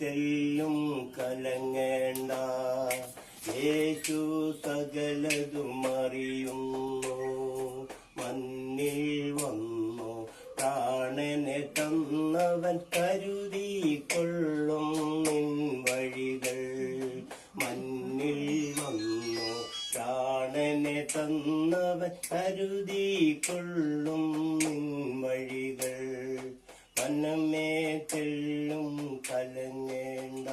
തെല്ലും കലങ്ങേണ്ട. യേശു സകലതും അറിയുന്നു മന്നിൽ വന്നു പ്രാണനെ തന്നവൻ കരുതിക്കൊള്ളും നിൻ വഴികൾ മന്നിൽ വന്നു പ്രാണനെ തന്നവൻ കരുതിക്കൊള്ളും നിൻ വഴികൾ വനമേ തെല്ലും കലങ്ങേണ്ട.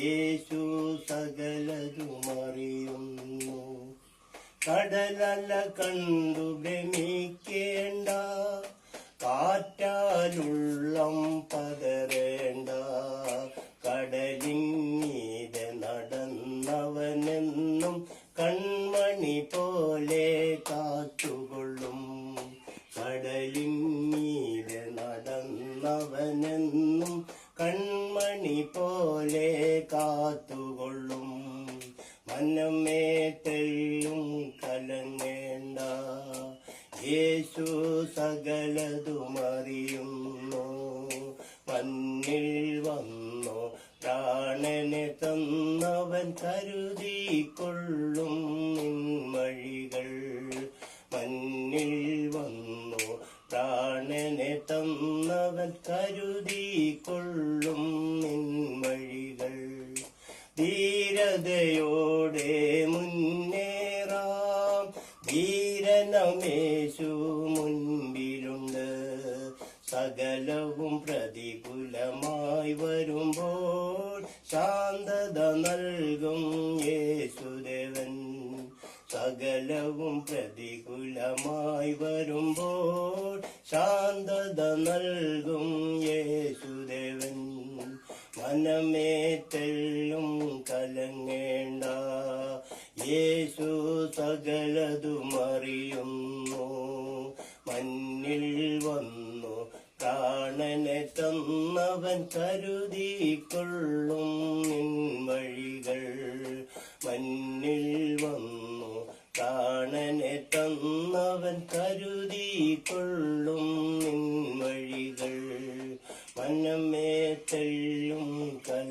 യേശു സകലതും അറിയുന്നു കടലല കണ്ടു ഭ്രമിക്കേണ്ട കാറ്റാലുള്ളം പതരേണ്ട കടലിങ്ങീതെ നടന്നവനെന്നും കൺമണി പോലെ കാത്തുകൊള്ളും നടന്നവനെന്നും കൺമണി പോലെ കാത്തുകൊള്ളും. മനമേ തെല്ലും കലങ്ങേണ്ട. യേശു സകലതും അറിയുന്നു മണ്ണിൽ വന്നു പ്രാണനെ തന്നവൻ കരുതിക്കൊള്ളും മഴികൾ പ്രാണനെ തന്നവൻ കരുതിക്കൊള്ളും നിൻ വഴികൾ ധീരതയോടെ മുന്നേറാം. ധീരനമേശു മുൻപിലുണ്ട്. സകലവും പ്രതികൂലമായി വരുമ്പോൾ ശാന്തത നൽകും യേശുദേവൻ സകലവും പ്രതികൂലമായി വരുമ്പോൾ ശാന്തത നൽകും യേശുദേവൻ. മനമേ തെല്ലും കലങ്ങേണ്ട. യേശു സകലതും അറിയുന്നു മണ്ണിൽ വന്നു പ്രാണനെ തന്നവൻ കരുതിക്കൊള്ളും നിൻ വഴികൾ. മണ്ണിൽ கொள்ளும் நின் வழிகள் மன்னமே தெள்ளும் க